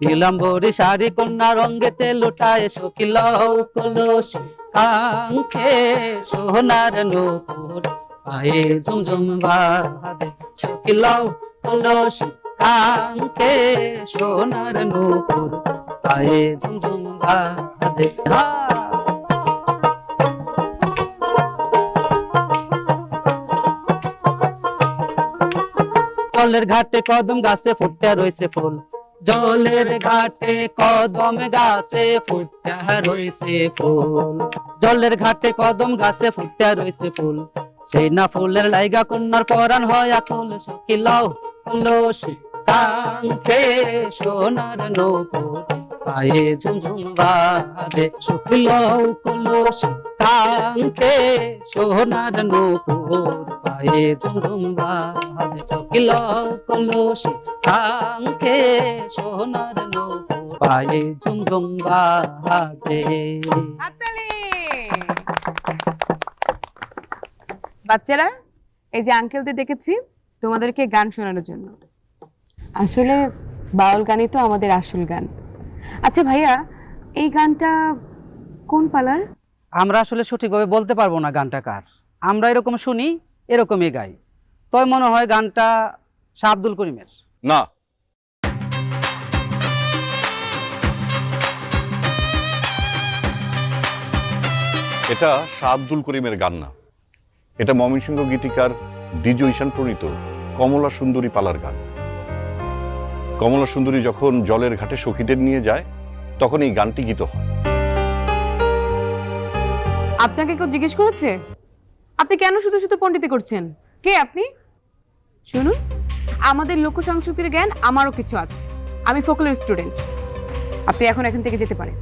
নীলাম্বরী শাড়ি কন্যা রঙ্গেতে লোটায় সকিল কলসি। কাঙ্ক্ষে সোনার নূপুর পায়ে ঝুমঝুম বাজে সকিল কলসি। কাঙ্ক্ষে সোনার নূপুর পায়ে ঝুমঝুম বাজে। জলের ঘাটে কদম গাছে ফুটে রয়েছে ফুল। জলের ঘাটে কদম গাছে ফুটে রয়েছে ফুল। জলের ঘাটে কদম গাছে ফুটে রয়েছে ফুল। সেই না ফুলের লাইগা কন্যার পরাণ হয় আকুল সকিলাও কলসি কাঙ্ক্ষে সোনার নৌপুর। পায়ে ঝুমঝুম বাজে শুকিলাও কলসি কাঙ্ক্ষে সোনার নৌপুর। পায়ে ঝুমঝুম বাজে শুকিলাও কলসি কাঙ্ক্ষে সোনার নৌপুর পায়ে ঝুমঝুম বাজে বাচ্চারা এই যে আঙ্কেলদের ডেকেছি তোমাদেরকে গান শোনানোর জন্য। আসলে বাউল গানই তো আমাদের আসল গান। আচ্ছা ভাইয়া এই গানটা কোন পালার? আমরা আসলে সঠিকভাবে বলতে পারব না গানটা কার। আমরা এরকম শুনি এরকমই গাই। তবে মনে হয় গানটা শাহ আব্দুল করিমের। না। এটা শাহ আব্দুল করিমের গান না। এটা ময়মনসিংহ গীতিকার দ্বিজ ঈশান প্রণীত কমলা সুন্দরী পালার গান। কমলা সুন্দরী যখন জলের ঘাটে সখীদের নিয়ে যায়, তখন এই গানটি গীত হয়। আপনাকে কেউ জিজ্ঞেস করেছে? আপনি কেন শুধু শুধু পণ্ডিতি করছেন? কে আপনি? শুনুন। আমাদের লোক সংস্কৃতির জ্ঞান আমারও কিছু আছে। আমি ফোকলের স্টুডেন্ট। আপনি এখন এখান থেকে যেতে পারেন।